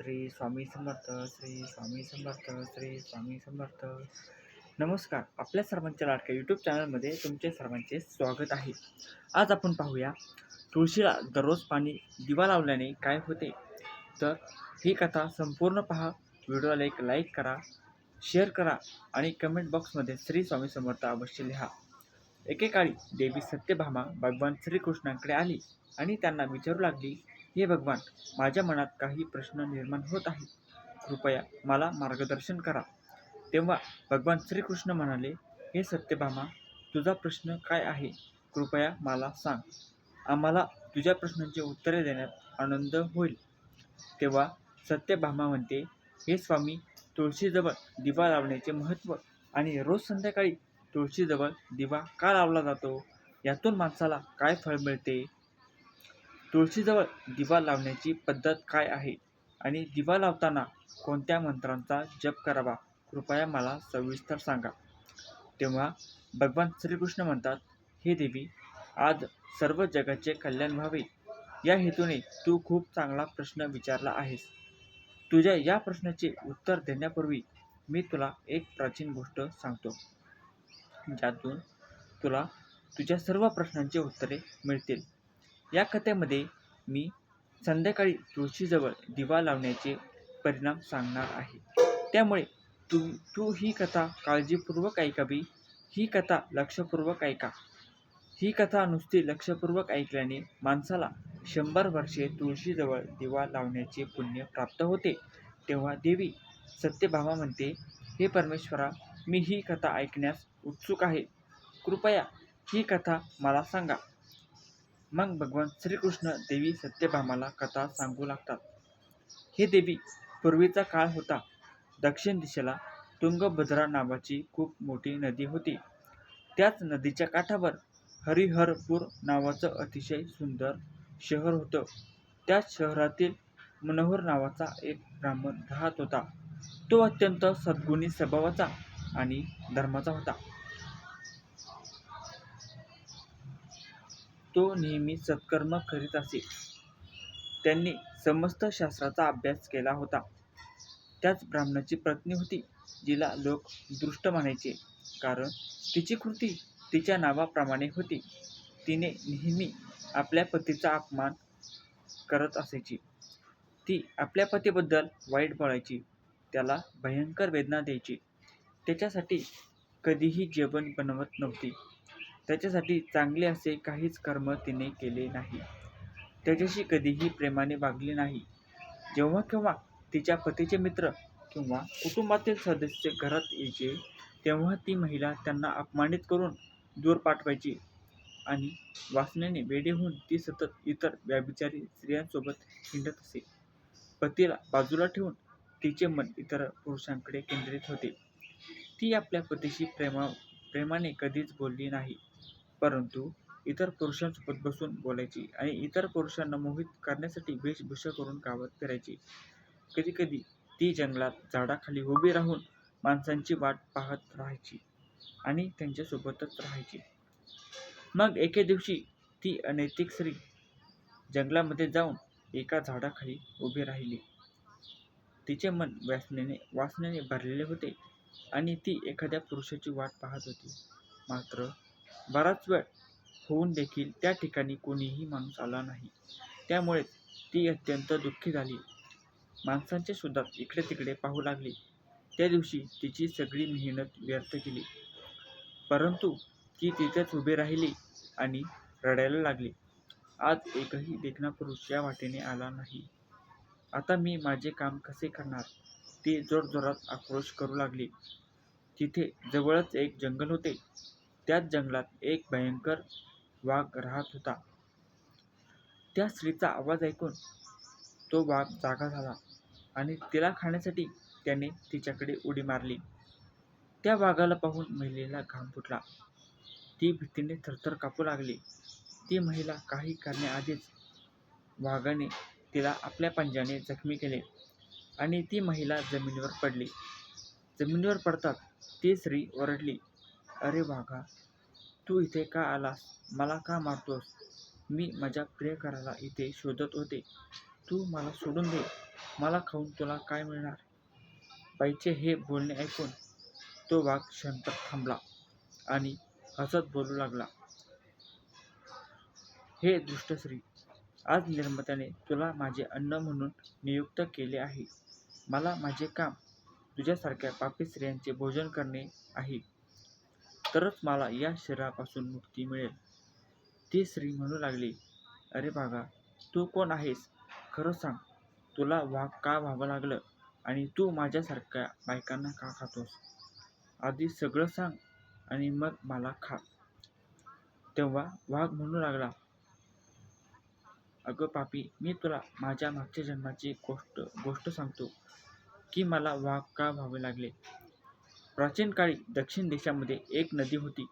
श्री स्वामी समर्थ श्री स्वामी समर्थ श्री स्वामी समर्थ. नमस्कार. आपल्या सर्वांच्या लाडक्या यूट्यूब चॅनलमध्ये तुमचे सर्वांचे स्वागत आहे. आज आपण पाहूया तुळशीला दररोज पाणी दिवा लावल्याने काय होते? तर ही कथा संपूर्ण पहा. व्हिडिओला एक लाईक करा शेअर करा आणि कमेंट बॉक्समध्ये श्री स्वामी समर्थ अवश्य लिहा. एकेकाळी देवी सत्यभामा भगवान श्रीकृष्णांकडे आली आणि त्यांना विचारू लागली हे भगवान माझ्या मनात काही प्रश्न निर्माण होत आहे कृपया मला मार्गदर्शन करा. तेव्हा भगवान श्रीकृष्ण म्हणाले हे सत्यभामा तुझा प्रश्न काय आहे? कृपया मला सांग. आम्हाला तुझ्या प्रश्नांची उत्तरे देण्यात आनंद होईल. तेव्हा सत्यभामा म्हणते हे स्वामी तुळशीजवळ दिवा लावण्याचे महत्त्व आणि रोज संध्याकाळी तुळशीजवळ दिवा का लावला जातो? यातून माणसाला काय फळ मिळते? तुळशीजवळ दिवा लावण्याची पद्धत काय आहे? आणि दिवा लावताना कोणत्या मंत्रांचा जप करावा? कृपया मला सविस्तर सांगा. तेव्हा भगवान श्रीकृष्ण म्हणतात हे देवी आज सर्व जगाचे कल्याण व्हावे. या हेतूने तू खूप चांगला प्रश्न विचारला आहेस. तुझ्या या प्रश्नाचे उत्तर देण्यापूर्वी मी तुला एक प्राचीन गोष्ट सांगतो. ज्यातून तुला तुझ्या सर्व प्रश्नांची उत्तरे मिळतील. या कथेमध्ये मी संध्याकाळी तुळशीजवळ दिवा लावण्याचे परिणाम सांगणार आहे. त्यामुळे तू तू ही कथा काळजीपूर्वक ऐकावी ही कथा लक्षपूर्वक ऐका. ही कथा नुसती लक्षपूर्वक ऐकल्याने माणसाला शंभर वर्षे तुळशीजवळ दिवा लावण्याचे पुण्य प्राप्त होते. तेव्हा देवी सत्यभामा म्हणते हे परमेश्वरा मी ही कथा ऐकण्यास उत्सुक आहे. कृपया ही कथा मला सांगा. मग भगवान श्रीकृष्ण देवी सत्यभामाला कथा सांगू लागतात. हे देवी पूर्वीचा काळ होता. दक्षिण दिशेला तुंगभद्रा नावाची खूप मोठी नदी होती. त्याच नदीच्या काठावर हरिहरपूर नावाचं अतिशय सुंदर शहर होतं. त्याच शहरातील मनोहर नावाचा एक ब्राह्मण राहत होता. तो अत्यंत सद्गुणी स्वभावाचा आणि धर्माचा होता. तो नेहमी सत्कर्म करीत असे. त्यांनी समस्त शास्त्राचा अभ्यास केला होता. त्याच ब्राह्मणाची पत्नी होती जिला लोक दृष्ट म्हणायचे कारण तिची कृती तिच्या नावाप्रमाणे होती. तिने नेहमी आपल्या पतीचा अपमान करत असायची. ती आपल्या पतीबद्दल वाईट बोलायची. त्याला भयंकर वेदना द्यायची. त्याच्यासाठी कधीही जेवण बनवत नव्हती. त्याच्यासाठी चांगले असे काहीच कर्म तिने केले नाही. त्याच्याशी कधीही प्रेमाने वागले नाही. जेव्हा केव्हा तिच्या पतीचे मित्र किंवा कुटुंबातील सदस्य घरात यायचे तेव्हा ती महिला त्यांना अपमानित करून दूर पाठवायची आणि वासनेने वेडे होऊन ती सतत इतर व्याभिचारी स्त्रियांसोबत हिंडत असे. पतीला बाजूला ठेवून तिचे मन इतर पुरुषांकडे केंद्रित होते. ती आपल्या पतीशी प्रेमा प्रेमाने कधीच बोलली नाही. परंतु इतर पुरुषांसोबत बसून बोलायची आणि इतर पुरुषांना मोहित करण्यासाठी वेशभूषा करून गावात फिरायची. कधीकधी ती जंगलात झाडाखाली उभी राहून माणसांची वाट पाहत राहायची आणि त्यांच्यासोबतच राहायची. मग एके दिवशी ती अनैतिक स्त्री जंगलामध्ये जाऊन एका झाडाखाली उभी राहिली. तिचे मन व्यासनेने वासनेने भरलेले होते आणि ती एखाद्या पुरुषाची वाट पाहत होती. मात्र बराच वेळ होऊन देखील त्या ठिकाणी कोणीही माणूस आला नाही. त्यामुळे ती अत्यंत दुःखी झाली. माणसांचे सुद्धा इकडे तिकडे पाहू लागली. त्या दिवशी तिची सगळी मेहनत व्यर्थ गेली. परंतु ती तिथेच उभी राहिली आणि रडायला लागली. आज एकही देखणा पुरुष या वाटेने आला नाही. आता मी माझे काम कसे करणार? ती जोरजोरात आक्रोश करू लागली. तिथे जवळच एक जंगल होते. त्याच जंगलात एक भयंकर वाघ राहत होता. त्या स्त्रीचा आवाज ऐकून तो वाघ जागा झाला आणि तिला खाण्यासाठी त्याने तिच्याकडे उडी मारली. त्या वाघाला पाहून महिलेला घाम फुटला. ती भीतीने थरथर कापू लागली. ती महिला काही करण्याआधीच वाघाने तिला आपल्या पंजाने जखमी केले आणि ती महिला जमिनीवर पडली. जमिनीवर पडतात ती स्त्री ओरडली अरे वाघा तू इथे का आलास? मला का मारतोस? मी माझ्या प्रियकराला इथे शोधत होते. तू मला सोडून दे. मला खाऊन तुला काय मिळणार? बाईचे हे बोलणे ऐकून तो वाघ क्षणभर थांबला आणि हसत बोलू लागला. हे दृष्टश्री आज निर्मात्याने तुला माझे अन्न म्हणून नियुक्त केले आहे. मला माझे काम तुझ्यासारख्या पापी स्त्रियांचे भोजन करणे आहे. तरच मला या शरीरापासून मुक्ती मिळेल. ती स्त्री म्हणू लागली अरे बागा तू कोण आहेस? खरं सांग तुला वाघ का व्हावं लागलं? आणि तू माझ्यासारख्या बायकांना का खातोस? आधी सगळं सांग आणि मग मला खा. तेव्हा वाघ म्हणू लागला अगं पापी मी तुला माझ्या मागच्या जन्माची गोष्ट गोष्ट सांगतो की मला वाघ का व्हावे लागले? प्राचीन काळी दक्षिण देशामध्ये एक नदी होती.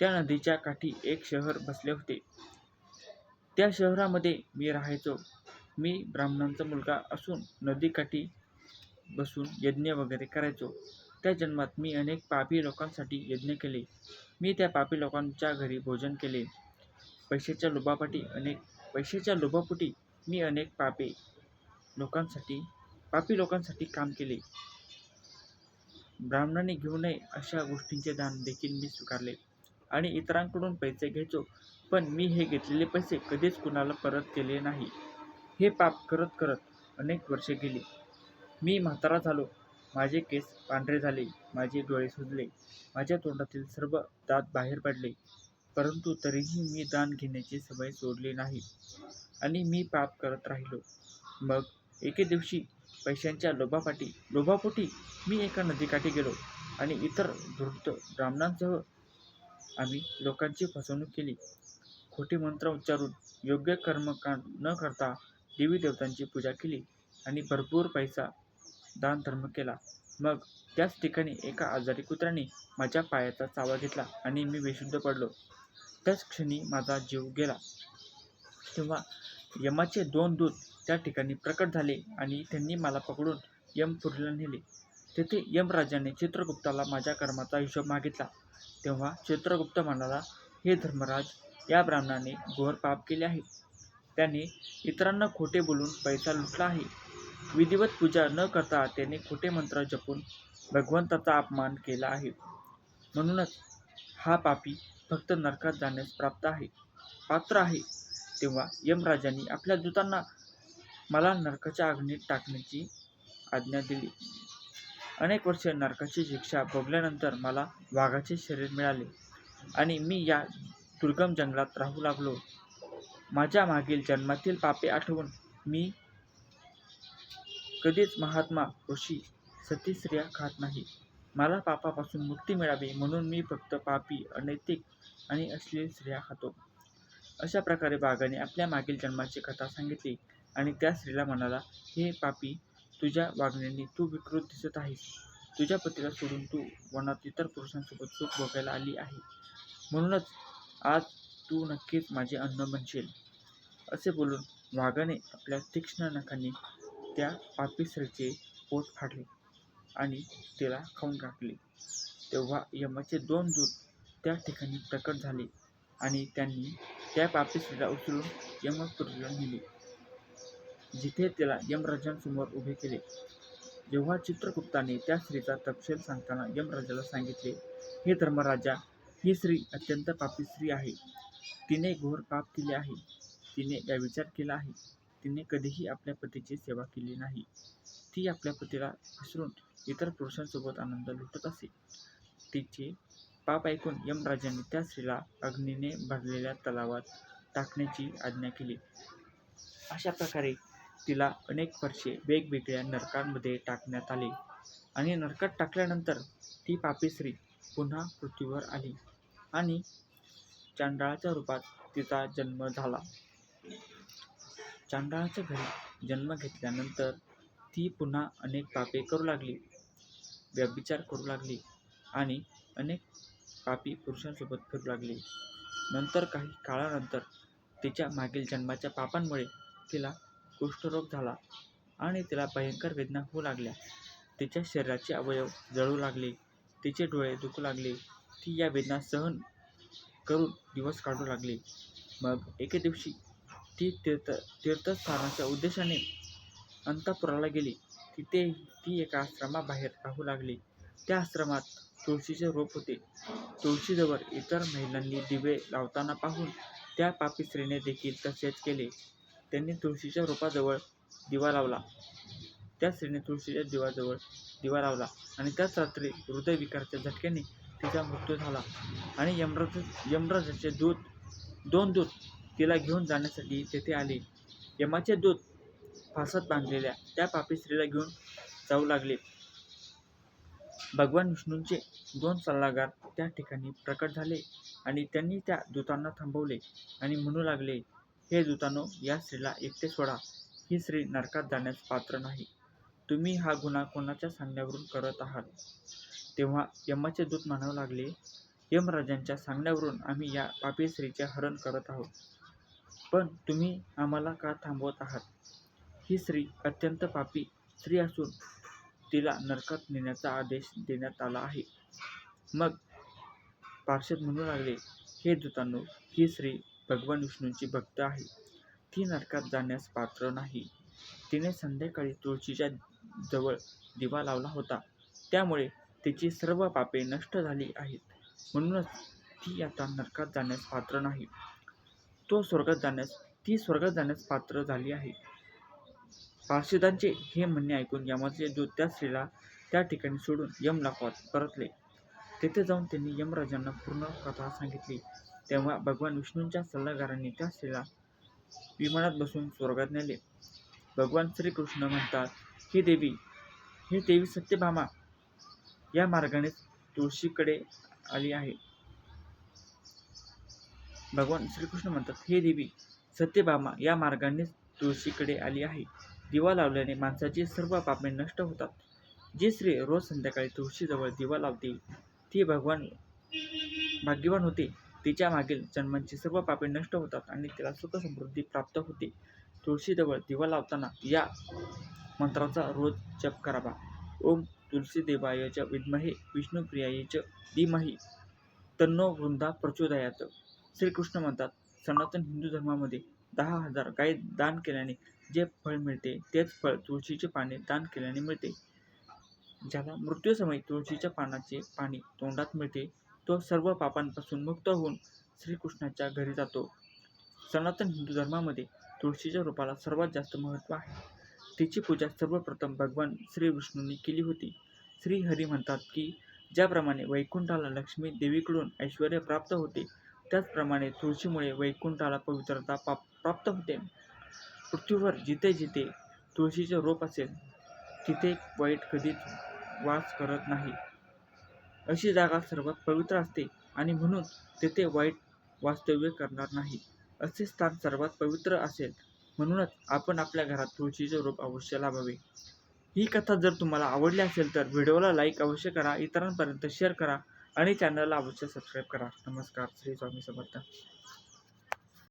त्या नदीच्या काठी एक शहर बसले होते. त्या शहरामध्ये मी राहायचो. मी ब्राह्मणांचा मुलगा असून नदीकाठी बसून यज्ञ वगैरे करायचो. त्या जन्मात मी अनेक पापी लोकांसाठी यज्ञ केले. मी त्या पापी लोकांच्या घरी भोजन केले. पैशाच्या लोभापाटी अनेक पैशाच्या लोभापोटी मी अनेक पापी लोकांसाठी पापी लोकांसाठी काम केले. ब्राह्मणाने घेऊ नये अशा गोष्टींचे दान देखील मी स्वीकारले. आणि इतरांकडून पैसे घ्यायचो पण मी हे घेतलेले पैसे कधीच कुणाला परत केले नाही. हे पाप करत करत अनेक वर्षे गेली. मी म्हातारा झालो. माझे केस पांढरे झाले. माझे डोळे सुजले. माझ्या तोंडातील सर्व दात बाहेर पडले. परंतु तरीही मी दान घेण्याची सवय सोडली नाही. आणि मी पाप करत राहिलो. मग एके दिवशी पैशांच्या लोभापाठी लोभापोटी मी एका नदीकाठी गेलो आणि इतर धृत ब्राह्मणांसह आम्ही लोकांची फसवणूक केली. खोटे मंत्र उच्चारून योग्य कर्मकांड न करता देवी देवतांची पूजा केली आणि भरपूर पैसा दान धर्म केला. मग त्याच ठिकाणी एका आजारी कुत्र्याने माझ्या पायाचा चावा घेतला आणि मी बेशुद्ध पडलो. त्याच क्षणी माझा जीव गेला. तेव्हा यमाचे दोन दूत त्या ठिकाणी प्रकट झाले आणि त्यांनी मला पकडून यमपुरीला नेले. तेथे यमराजाने चित्रगुप्ताला माझ्या कर्माचा हिशोब मागितला. तेव्हा चित्रगुप्त म्हणाला हे धर्मराज या ब्राह्मणाने घोर पाप केले आहे. त्याने इतरांना खोटे बोलून पैसा लुटला आहे. विधिवत पूजा न करता त्याने खोटे मंत्र जपून भगवंताचा अपमान केला आहे. म्हणूनच हा पापी फक्त नरकात जाण्यास प्राप्त आहे. पात्र आहे. तेव्हा यमराजांनी आपल्या दूतांना मला नरकाच्या अग्नीत टाकण्याची आज्ञा दिली. अनेक वर्षे नरकाची शिक्षा भोगल्यानंतर मला वाघाचे शरीर मिळाले आणि मी या दुर्गम जंगलात राहू लागलो. माझ्या मागील जन्मातील पापे आठवून मी कधीच महात्मा ऋषी सती स्त्रिया खात नाही. मला पापापासून मुक्ती मिळावी म्हणून मी फक्त पापी अनैतिक आणि अश्लील स्त्रिया खातो. अशा प्रकारे बागाने आपल्या मागील जन्माची कथा सांगितली. आणि त्या स्त्रीला म्हणाला हे पापी तुझ्या वागण्याने तू विकृत दिसत आहेस. तुझ्या पतीला सोडून तू वनात इतर पुरुषांसोबत सुख भोगायला आली आहे. म्हणूनच आज तू नक्कीच माझे अन्न बनशील. असे बोलून वाघाने आपल्या तीक्ष्ण नखाने त्या पापी स्त्रीचे पोट फाडले आणि तिला खाऊन टाकले. तेव्हा यमाचे दोन दूत त्या ठिकाणी प्रकट झाले आणि त्यांनी त्या पापी स्त्रीला उचलून यमपुरीला नेले. जिथे तिला यमराजांसमोर उभे केले. जेव्हा चित्रगुप्ताने त्या स्त्रीचा तपशील सांगताना यमराजाला सांगितले हे धर्मराजा ही स्त्री अत्यंत पापी स्त्री आहे. तिने घोर पाप केले आहे. तिने या विचार केला आहे. तिने कधीही आपल्या पतीची सेवा केली नाही. ती आपल्या पतीला विसरून इतर पुरुषांसोबत आनंद लुटत असे. तिचे पाप ऐकून यमराजांनी त्या स्त्रीला अग्नीने भरलेल्या तलावात टाकण्याची आज्ञा केली. अशा प्रकारे तिला अनेक वर्षे वेगवेगळ्या नरकांमध्ये टाकण्यात आले. आणि नरकात टाकल्यानंतर ती पापी स्त्री पुन्हा पृथ्वीवर आली आणि चांडाळाच्या रूपात तिचा जन्म झाला. चांडाळाच्या घरी जन्म घेतल्यानंतर ती पुन्हा अनेक पापे करू लागली व्यभिचार करू लागली आणि अनेक पापी पुरुषांसोबत फिरू लागली. नंतर काही काळानंतर तिच्या मागील जन्माच्या पापांमुळे तिला कुष्ठरोग झाला आणि तिला भयंकर वेदना होऊ लागल्या. तिच्या शरीराचे अवयव जळू लागले तिचे डोळे दुखू लागले ती या वेदना सहन करून दिवस काढू लागली. मग एके दिवशी ती तीर्थ तीर्थस्थानाच्या उद्देशाने अंतपुराला गेली. तिथे ती एका आश्रमाबाहेर राहू लागली. त्या आश्रमात तुळशीचे रोप होते. तुळशीजवळ इतर महिलांनी दिवे लावताना पाहून त्या पापी स्त्रीने देखील तसेच केले. त्यांनी तुळशीच्या रोपाजवळ दिवा लावला. त्या स्त्रीने तुळशीच्या दिवाजवळ दिवा लावला आणि त्याच रात्री हृदयविकाराच्या झटक्याने तिचा मृत्यू झाला. आणि यमराज यमराजाचे दूत दोन दूत तिला घेऊन जाण्यासाठी तेथे आले. यमाचे दूत फासात बांधलेल्या त्या पापी स्त्रीला घेऊन जाऊ लागले. भगवान विष्णूंचे दोन सल्लागार त्या ठिकाणी प्रकट झाले आणि त्यांनी त्या दूतांना थांबवले आणि म्हणू लागले हे दूतानो या स्त्रीला एकटे सोडा. ही स्त्री नरकात जाण्यास पात्र नाही. तुम्ही हा गुन्हा कोणाच्या सांगण्यावरून करत आहात? तेव्हा यमाचे दूत म्हणावं लागले यमराजांच्या सांगण्यावरून आम्ही या पापी स्त्रीचे हरण करत आहोत. पण तुम्ही आम्हाला का थांबवत आहात? ही स्त्री अत्यंत पापी स्त्री असून तिला नरकात नेण्याचा आदेश देण्यात आला आहे. मग पार्षद म्हणू लागले हे दूतांनो ही स्त्री भगवान विष्णूंची भक्त आहे. ती नरकात जाण्यास पात्र नाही. तिने संध्याकाळी तुळशीच्या जवळ दिवा लावला होता. त्यामुळे तिची सर्व पापे नष्ट झाली आहेत. म्हणूनच ती आता नरकात जाण्यास पात्र नाही. तो स्वर्गात जाण्यास ती स्वर्गात जाण्यास पात्र झाली आहे. पार्षदांचे हे म्हणणे ऐकून यमाचे दूत त्या स्त्रीला त्या ठिकाणी सोडून यमलोकात परतले. तेथे जाऊन त्यांनी यमराजांना पूर्ण कथा सांगितली. तेव्हा भगवान विष्णूंच्या सल्लागारांनी त्या स्त्रीला विमानात बसून स्वर्गात नेले. भगवान श्रीकृष्ण म्हणतात हे देवी हे देवी सत्यभामा या मार्गानेच तुळशीकडे आली आहे. भगवान श्रीकृष्ण म्हणतात हे देवी सत्यभामा या मार्गानेच तुळशीकडे आली आहे. दिवा लावल्याने माणसाची सर्व पापे नष्ट होतात. जी स्त्री रोज संध्याकाळी तुळशीजवळ दिवा लावते ती भगवान भाग्यवान होते. तिच्या मागील जन्मांची सर्व पापे नष्ट होतात आणि तिला सुख समृद्धी प्राप्त होते. तुळशीजवळ दिवा लावताना या मंत्राचा रोज जप करावा. ओम तुलसीदेवायच विद्महे विष्णुप्रियायच धीमही तन्नो वृंदा प्रचोदयात. श्रीकृष्ण म्हणतात सनातन हिंदू धर्मामध्ये दहा हजार गाय दान केल्याने जे फळ मिळते तेच फळ तुळशीचे पाने दान केल्याने मिळते. ज्याला मृत्यूसमयी तुळशीच्या पानाचे पाणी तोंडात मिळते तो सर्व पापांपासून मुक्त होऊन श्रीकृष्णाच्या घरी जातो. सनातन हिंदू धर्मामध्ये तुळशीच्या रूपाला सर्वात जास्त महत्त्व आहे. तिची पूजा सर्वप्रथम भगवान श्री विष्णूंनी केली होती. श्री हरी म्हणतात की ज्याप्रमाणे वैकुंठाला लक्ष्मी देवीकडून ऐश्वर प्राप्त होते त्याचप्रमाणे तुळशीमुळे वैकुंठाला पवित्रता पाप प्राप्त होते. पृथ्वीवर जिथे जिथे तुळशीचे रोप असेल तिथे वाईट कधीच वास करत नाही. अशी जागा सर्वात पवित्र असते आणि म्हणून तेथे वाईट वास्तव्य करणार नाही. असे स्थान सर्वात पवित्र असेल. म्हणूनच आपण आपल्या घरात तुळशीचे रोप अवश्य लावावे ही कथा जर तुम्हाला आवडली असेल तर व्हिडिओला लाईक अवश्य करा इतरांपर्यंत शेअर करा आणि चॅनलला अवश्य सबस्क्राईब करा. नमस्कार. श्री स्वामी समर्थ.